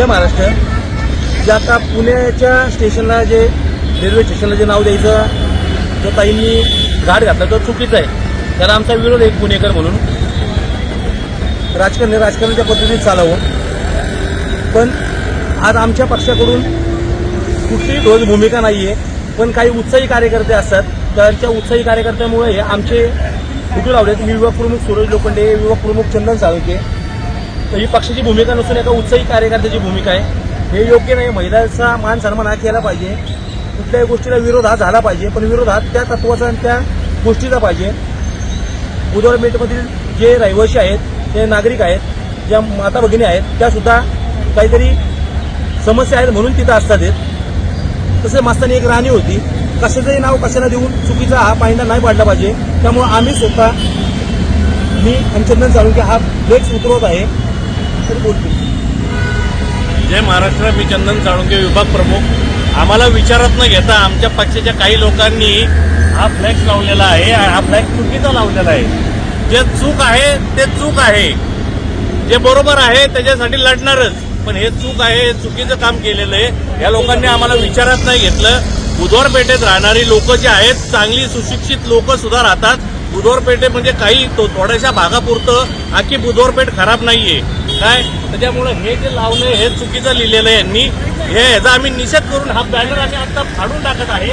जय महाराष्ट्र. जे आता पुण्याच्या स्टेशनला जे रेल्वे स्टेशनला जे नाव द्यायचं जो ताईंनी घाट घातला तो चुकीचा आहे. त्याला आमचा विरोध आहे एक पुणेकर म्हणून. राजकारण राजकारणाच्या पद्धतीत चालावं. पण आज आमच्या पक्षाकडून कुठलीही ठोस भूमिका नाही आहे पण काही उत्साही कार्यकर्ते असतात. त्यांच्या उत्साही कार्यकर्त्यामुळे हे आमचे कुठे लावले मी युवक प्रमुख सूरज लोखंडे युवक प्रमुख चंदन साळुंके तर ही पक्षाची भूमिका नसून एका उत्साही कार्यकर्त्याची भूमिका आहे. हे योग्य नाही. महिलांचा मान सन्मान हा केला पाहिजे. कुठल्याही गोष्टीला विरोध हा झाला पाहिजे पण विरोध हा त्या तत्वाचा आणि त्या गोष्टीचा पाहिजे. उदरमेटमधील जे रहिवासी आहेत ते नागरिक आहेत ज्या माता भगिनी आहेत त्यासुद्धा काहीतरी समस्या आहेत म्हणून तिथं असतात. येत तसे मास्तानी एक राणी होती. कशाचंही नाव कशाला देऊन चुकीचा हा पायंडा नाही पाडला पाहिजे. त्यामुळे आम्ही स्वतः मी आणि चालू की हा फ्लेक्स उतरवत आहे. तर बोलतो जय महाराष्ट्र मी चंदन साळुंके विभाग प्रमुख. आम्हाला विचारत न घेता आमच्या पक्षाच्या काही लोकांनी हा फ्लॅक्स लावलेला आहे. हा फ्लॅक्स चुकीचा लावलेला आहे. जे चूक आहे ते चूक आहे. जे बरोबर आहे त्याच्यासाठी लढणारच. पण हे चूक आहे हे चुकीचं काम केलेलं आहे. या लोकांनी आम्हाला विचारात नाही घेतलं. बुधवारपेठेत राहणारी लोक जे आहेत चांगली सुशिक्षित लोक सुद्धा राहतात. बुधवारपेठे म्हणजे काही तो थोड्याशा भागापुरतं. आखी बुधवारपेठ खराब नाहीये. काय? त्याच्यामुळे हे जे लावलंय हे चुकीचं लिहिलेलं आहे. यांनी हे ह्याचा आम्ही निषेध करून हा बॅनर आम्ही आता फाडून टाकत आहे.